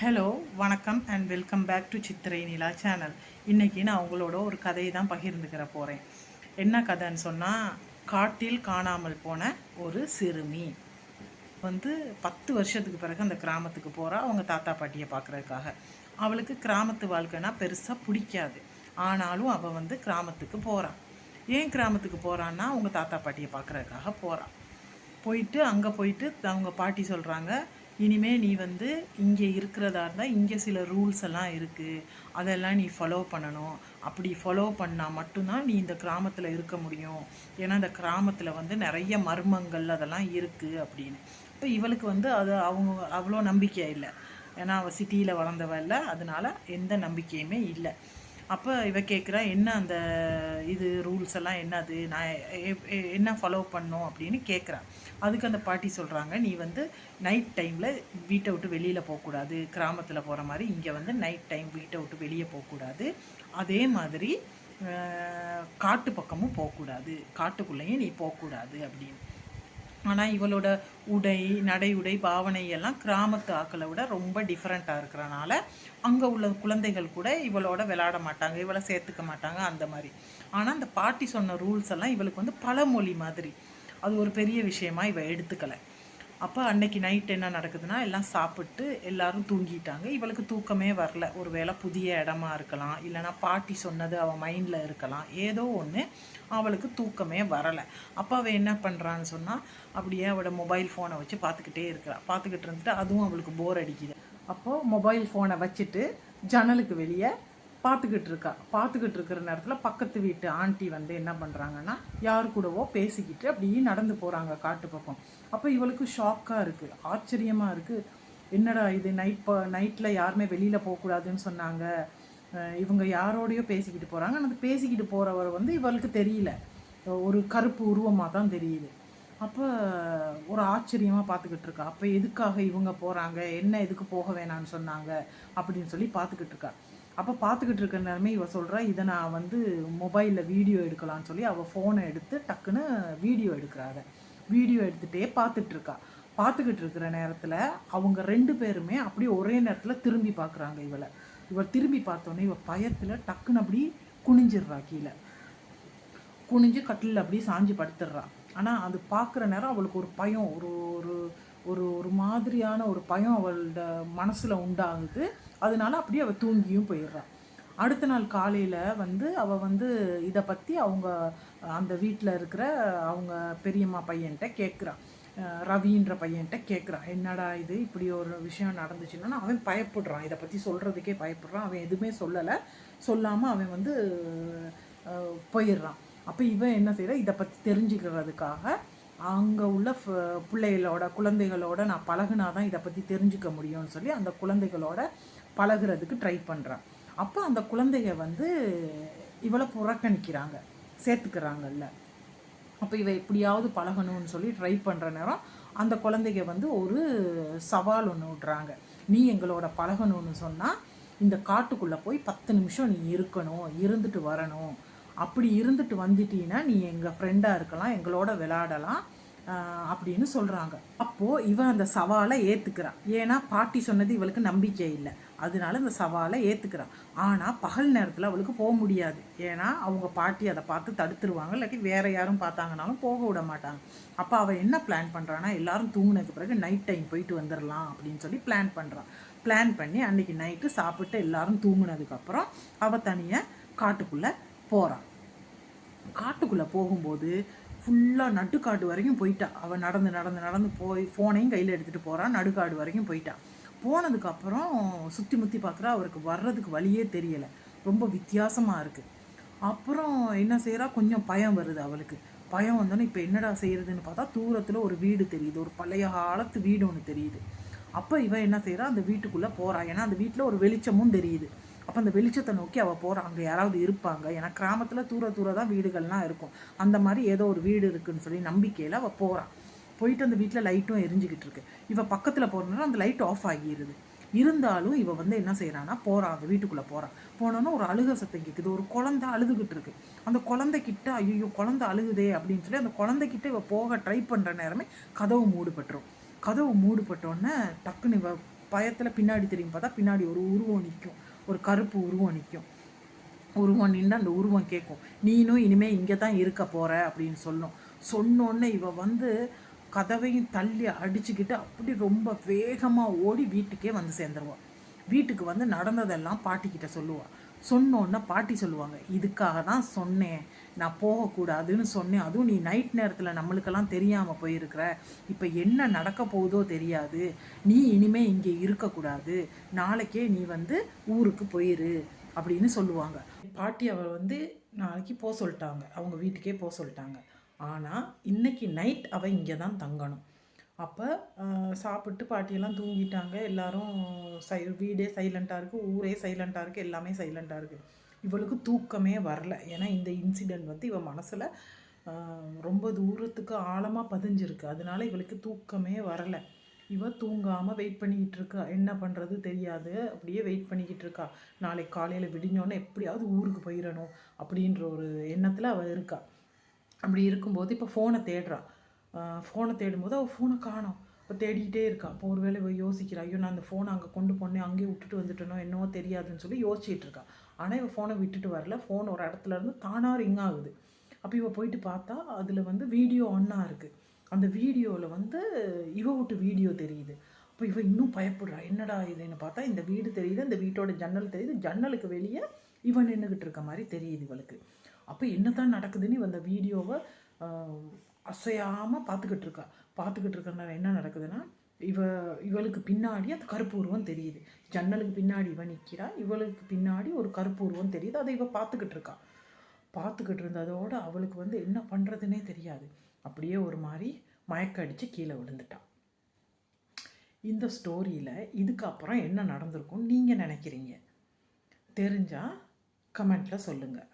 Hello வணக்கம் and welcome back to Chithirai Nila channel இன்றைக்கி நான் உங்களோட ஒரு கதையை தான் பகிர்ந்துக்கிற போகிறேன் என்ன கதைன்னு சொன்னால் காட்டில் காணாமல் போன ஒரு சிறுமி. வந்து பத்து வருஷத்துக்கு பிறகு அந்த கிராமத்துக்கு போகிறா அவங்க தாத்தா பாட்டியை பார்க்குறதுக்காக. அவளுக்கு கிராமத்து வாழ்க்கைனா பெருசாக பிடிக்காது. ஆனாலும் அவள் வந்து கிராமத்துக்கு போகிறான் ஏன் கிராமத்துக்கு போகிறான்னா அவங்க தாத்தா பாட்டியை பார்க்குறதுக்காக போகிறான் போயிட்டு அங்கே போயிட்டு அவங்க பாட்டி சொல்கிறாங்க இனிமேல் நீ வந்து இங்கே இருக்கிறதா இருந்தால் இங்கே சில ரூல்ஸ் எல்லாம் இருக்குது அதெல்லாம் நீ ஃபாலோ பண்ணணும். அப்படி ஃபாலோ பண்ணால் மட்டும்தான் நீ இந்த கிராமத்தில் இருக்க முடியும். ஏன்னா இந்த கிராமத்தில் வந்து நிறைய மர்மங்கள் அதெல்லாம் இருக்குது அப்படின்னு. இப்போ இவளுக்கு வந்து அது அவங்க அவ்வளோ நம்பிக்கை இல்லை. ஏன்னா அவள் சிட்டியில் வளர்ந்தவ இல்லை. அதனால் எந்த நம்பிக்கையுமே இல்லை. அப்போ இவ கேட்குறா என்ன அந்த இது ரூல்ஸ் எல்லாம் என்னது? நான் என்ன ஃபாலோ பண்ணும்? அப்படின்னு கேட்குறா அதுக்கு அந்த பாட்டி சொல்கிறாங்க நீ வந்து நைட் டைமில் வீட்டை விட்டு வெளியில் போகக்கூடாது. கிராமத்தில் போகிற மாதிரி இங்கே வந்து நைட் டைம் வீட்டை விட்டு வெளியே போகக்கூடாது. அதே மாதிரி காட்டு பக்கமும் போகக்கூடாது. காட்டுக்குள்ளேயும் நீ போகக்கூடாது. அப்படின்னு. ஆனால் இவளோட உடை நடை உடை பாவனை எல்லாம் கிராமத்து ஆக்களை விட ரொம்ப டிஃப்ரெண்ட்டாக இருக்கிறனால அங்கே உள்ள குழந்தைகள் கூட இவளோட விளையாட மாட்டாங்க இவளை சேர்த்துக்க மாட்டாங்க அந்த மாதிரி. ஆனால் அந்த பாட்டி சொன்ன ரூல்ஸ் எல்லாம் இவளுக்கு வந்து பழமொழி மாதிரி. அது ஒரு பெரிய விஷயமா இவள் எடுத்துக்கலை. அப்போ அன்னைக்கு நைட் என்ன நடக்குதுன்னா எல்லாம் சாப்பிட்டு எல்லாரும் தூங்கிட்டாங்க. இவளுக்கு தூக்கமே வரல. ஒருவேளை புதிய இடமா இருக்கலாம் இல்லைன்னா பாட்டி சொன்னது அவள் மைண்டில் இருக்கலாம். ஏதோ ஒன்று அவளுக்கு தூக்கமே வரலை. அப்போ அவள் என்ன பண்ணுறான்னு சொன்னால் அப்படியே அவளோட மொபைல் ஃபோனை வச்சு பார்த்துக்கிட்டே இருக்கிறாள் பார்த்துக்கிட்டு இருந்துட்டு அதுவும் அவளுக்கு போர் அடிக்குது. அப்போது மொபைல் ஃபோனை வச்சுட்டு ஜன்னலுக்கு வெளியே பார்த்துக்கிட்டு இருக்கா பார்த்துக்கிட்டு இருக்கிற நேரத்தில் பக்கத்து வீட்டு ஆண்டி வந்து என்ன பண்ணுறாங்கன்னா யார் கூடவோ பேசிக்கிட்டு அப்படியே நடந்து போகிறாங்க காட்டு பக்கம். அப்போ இவளுக்கு ஷாக்காக இருக்குது ஆச்சரியமாக இருக்குது என்னடா இது நைட் ப நைட்டில் யாருமே வெளியில் போகக்கூடாதுன்னு சொன்னாங்க. இவங்க யாரோடையோ பேசிக்கிட்டு போகிறாங்க ஆனால் அந்த பேசிக்கிட்டு போகிறவர் வந்து இவளுக்கு தெரியல. ஒரு கருப்பு உருவமாக தான் தெரியுது. அப்போ ஒரு ஆச்சரியமாக பார்த்துக்கிட்டு இருக்கா அப்போ எதுக்காக இவங்க போகிறாங்க என்ன எதுக்கு போக வேணாம்னு சொன்னாங்க? அப்படின்னு சொல்லி பார்த்துக்கிட்டு இருக்கா அப்போ பார்த்துக்கிட்டு இருக்க நேரமே இவ சொல்கிறா இதை நான் வந்து மொபைலில் வீடியோ எடுக்கலாம்னு சொல்லி அவள் ஃபோனை எடுத்து டக்குன்னு வீடியோ எடுக்கிறாரு வீடியோ எடுத்துகிட்டே பார்த்துட்ருக்கா பார்த்துக்கிட்டு இருக்கிற நேரத்தில் அவங்க ரெண்டு பேருமே அப்படியே ஒரே நேரத்தில் திரும்பி பார்க்குறாங்க இவளை. இவள் திரும்பி பார்த்தோன்னே இவள் பயத்தில் டக்குன்னு அப்படி குனிஞ்சிடுறா கீழே. குனிஞ்சு கட்டில் அப்படியே சாஞ்சு படுத்துடுறா. ஆனால் அது பார்க்குற நேரம் அவளுக்கு ஒரு பயம் ஒரு ஒரு ஒரு ஒரு மாதிரியான ஒரு பயம் அவளோட மனசில் உண்டாகுது. அதனால அப்படியே அவள் தூங்கியும் போயிடுறான் அடுத்த நாள் காலையில் வந்து அவள் வந்து இதை பற்றி அவங்க அந்த வீட்டில் இருக்கிற அவங்க பெரியம்மா பையன்கிட்ட கேட்குறான் ரவின்ற பையன்கிட்ட கேட்குறான் என்னடா இது? இப்படி ஒரு விஷயம் நடந்துச்சுன்னா அவன் பயப்படுறான். இதை பற்றி சொல்கிறதுக்கே பயப்படுறான். அவன் எதுவுமே சொல்லலை. சொல்லாமல் அவன் வந்து போயிடுறான். அப்போ இவன் என்ன செய்கிறான் இதை பற்றி தெரிஞ்சுக்கிறதுக்காக அங்கே உள்ள ஃப- பிள்ளைகளோட குழந்தைகளோட நான் பழகுனா தான் இதை பற்றி தெரிஞ்சுக்க முடியும்னு சொல்லி அந்த குழந்தைகளோட பழகுறதுக்கு ட்ரை பண்ணுறான் அப்போ அந்த குழந்தைங்க வந்து இவளை புறக்கணிக்கிறாங்க சேர்த்துக்கிறாங்கல்ல. அப்போ இவ எப்படியாவது பழகணும்னு சொல்லி ட்ரை பண்ணுற நேரம் அந்த குழந்தைங்க வந்து ஒரு சவால் ஒன்று விட்றாங்க. நீ எங்களோட பழகணும்னு சொன்னால் இந்த காட்டுக்குள்ளே போய் பத்து நிமிஷம் நீ இருக்கணும் இருந்துட்டு வரணும். அப்படி இருந்துட்டு வந்துட்டீன்னா நீ எங்கள் ஃப்ரெண்டாக இருக்கலாம் எங்களோட விளையாடலாம் அப்படின்னு சொல்கிறாங்க அப்போது இவன் அந்த சவாலை ஏற்றுக்கிறான் ஏன்னா பாட்டி சொன்னது இவளுக்கு நம்பிக்கை இல்லை. அதனால இந்த சவாலை ஏற்றுக்கிறான் ஆனால் பகல் நேரத்தில் அவளுக்கு போக முடியாது. ஏன்னா அவங்க பாட்டி அதை பார்த்து தடுத்துருவாங்க இல்லாட்டி வேற யாரும் பார்த்தாங்கனாலும் போக விட மாட்டாங்க. அப்போ அவள் என்ன பிளான் பண்ணுறான்னா எல்லாரும் தூங்கினதுக்கு பிறகு நைட் டைம் போயிட்டு வந்துடலாம் அப்படின்னு சொல்லி பிளான் பண்ணுறான் பிளான் பண்ணி அன்றைக்கி நைட்டு சாப்பிட்டு எல்லாரும் தூங்கினதுக்கப்புறம் அவள் தனியாக காட்டுக்குள்ளே போகிறான் காட்டுக்குள்ளே போகும்போது ஃபுல்லாக நடுக்காடு வரைக்கும் போயிட்டா. அவள் நடந்து நடந்து நடந்து போய் ஃபோனையும் கையில் எடுத்துகிட்டு போகிறான் நடுக்காடு வரைக்கும் போயிட்டா. போனதுக்கப்புறம் சுற்றி முற்றி பார்க்குறா அவருக்கு வர்றதுக்கு வழியே தெரியலை. ரொம்ப வித்தியாசமாக இருக்குது அப்புறம் என்ன செய்கிறா கொஞ்சம் பயம் வருது அவளுக்கு. பயம் வந்தோன்னே இப்போ என்னடா செய்கிறதுன்னு பார்த்தா தூரத்தில் ஒரு வீடு தெரியுது. ஒரு பழைய காலத்து வீடு ஒன்று தெரியுது. அப்போ இவன் என்ன செய்கிறா அந்த வீட்டுக்குள்ளே போகிறான் ஏன்னா அந்த வீட்டில் ஒரு வெளிச்சமும் தெரியுது. அப்போ அந்த வெளிச்சத்தை நோக்கி அவள் போகிறா அங்கே யாராவது இருப்பாங்க. ஏன்னா கிராமத்தில் தூர தூர தான் வீடுகள்லாம் இருக்கும். அந்த மாதிரி ஏதோ ஒரு வீடு இருக்குன்னு சொல்லி நம்பிக்கையில் அவள் போகிறான் போயிட்டு அந்த வீட்டில் லைட்டும் எரிஞ்சிக்கிட்டு இருக்கு. இவள் பக்கத்தில் போகிறனால அந்த லைட் ஆஃப் ஆகிடுது இருந்தாலும் இவள் வந்து என்ன செய்கிறான்னா போகிறான் அந்த வீட்டுக்குள்ளே போகிறான் போனோன்னா ஒரு அழுக சத்தம் கேட்குது ஒரு குழந்தை அழுதுகிட்டு இருக்கு. அந்த குழந்தைக்கிட்ட ஐயோ குழந்தை அழுகுதே அப்படின்னு சொல்லி அந்த குழந்தைக்கிட்ட இவள் போக ட்ரை பண்ணுற நேரமே கதவு மூடுபட்டுரும். கதவு மூடுபட்டோன்னே டக்குன்னு இவ பயத்தில் பின்னாடி திரும்பி பார்த்தா பின்னாடி ஒரு உருவம் நிற்கும் ஒரு கருப்பு உருவம் நிற்கும் உருவம் நின்று அந்த உருவம் கேட்கும். நீனும் இனிமே இங்கே தான் இருக்க போகிற அப்படின்னு சொல்லும். சொன்னோன்னே இவ வந்து கதவையும் தள்ளி அடிச்சுக்கிட்டு அப்படி ரொம்ப வேகமாக ஓடி வீட்டுக்கே வந்து சேர்ந்துருவான் வீட்டுக்கு வந்து நடந்ததெல்லாம் பாட்டிக்கிட்ட சொல்லுவாள் சொன்னோன்னே பாட்டி சொல்லுவாங்க இதுக்காக தான் சொன்னேன். நான் போகக்கூடாதுன்னு சொன்னேன். அதுவும் நீ நைட் நேரத்தில் நம்மளுக்கெல்லாம் தெரியாமல் போயிருக்கிற. இப்போ என்ன நடக்க போகுதோ தெரியாது. நீ இனிமே இங்கே இருக்கக்கூடாது. நாளைக்கே நீ வந்து ஊருக்கு போயிரு. அப்படின்னு சொல்லுவாங்க. பாட்டி அவர் வந்து நாளைக்கு போக சொல்லிட்டாங்க. அவங்க வீட்டுக்கே போக சொல்லிட்டாங்க. ஆனால் இன்னைக்கு நைட் அவள் இங்கே தான் தங்கணும். அப்போ சாப்பிட்டு பாட்டியெல்லாம் தூங்கிட்டாங்க. எல்லாரும் சை வீடே சைலண்ட்டாக இருக்குது ஊரே சைலண்ட்டாக இருக்குது எல்லாமே சைலண்ட்டாக இருக்குது இவளுக்கு தூக்கமே வரல. ஏன்னா இந்த இன்சிடெண்ட் வந்து இவள் மனசில் ரொம்ப தூரத்துக்கு ஆழமாக பதிஞ்சிருக்கு. அதனால இவளுக்கு தூக்கமே வரலை. இவ தூங்காமல் வெயிட் பண்ணிக்கிட்டு இருக்கா. என்ன பண்ணுறது தெரியாது. அப்படியே வெயிட் பண்ணிக்கிட்டு இருக்கா. நாளைக்கு காலையில் விடிஞ்சோன்னே எப்படியாவது ஊருக்கு போயிடணும் அப்படின்ற ஒரு எண்ணத்தில் அவள் இருக்கா. அப்படி இருக்கும்போது இப்போ ஃபோனை தேடுறா. ஃபோனை தேடும்போது அவள் ஃபோனை காணோம். இப்போ தேடிக்கிட்டே இருக்கா. இப்போ ஒருவேளை இவள் யோசிக்கிறா ஐயோ நான் அந்த ஃபோனை அங்கே கொண்டு போனேன் அங்கேயே விட்டுட்டு வந்துட்டேனோ என்னவோ தெரியாதுன்னு சொல்லி யோசிச்சுட்டு இருக்கா. ஆனால் இவள் ஃபோனை விட்டுட்டு வரல. ஃபோன் ஒரு இடத்துல இருந்து தானாக ரிங் ஆகுது. அப்போ இவள் போயிட்டு பார்த்தா அதில் வந்து வீடியோ ஒன்னாக இருக்குது அந்த வீடியோவில் வந்து இவ விட்டு வீடியோ தெரியுது. அப்போ இவள் இன்னும் பயப்படுறா. என்னடா இதுன்னு பார்த்தா இந்த வீடு தெரியுது இந்த வீட்டோட ஜன்னல் தெரியுது. ஜன்னலுக்கு வெளியே இவன் நின்றுக்கிட்டு இருக்க மாதிரி தெரியுது இவளுக்கு. அப்போ என்னதான் நடக்குதுன்னு இவன் அந்த வீடியோவை அசையாமல் பார்த்துக்கிட்டு இருக்கா. பார்த்துக்கிட்டு இருக்கனால என்ன நடக்குதுன்னா இவ இவளுக்கு பின்னாடி அந்த கருப்பு உருவம் தெரியுது. ஜன்னலுக்கு பின்னாடி இவன் நிற்கிறா இவளுக்கு பின்னாடி ஒரு கருப்பு உருவம் தெரியுது. அதை இவ பார்த்துக்கிட்டு இருக்கா. பார்த்துக்கிட்டு இருந்ததோடு அவளுக்கு வந்து என்ன பண்ணுறதுனே தெரியாது. அப்படியே ஒரு மாதிரி மயக்க அடித்து கீழே விழுந்துட்டான் இந்த ஸ்டோரியில் இதுக்கப்புறம் என்ன நடந்திருக்கும்னு நீங்கள் நினைக்கிறீங்க? தெரிஞ்சால் கமெண்ட்டில் சொல்லுங்கள்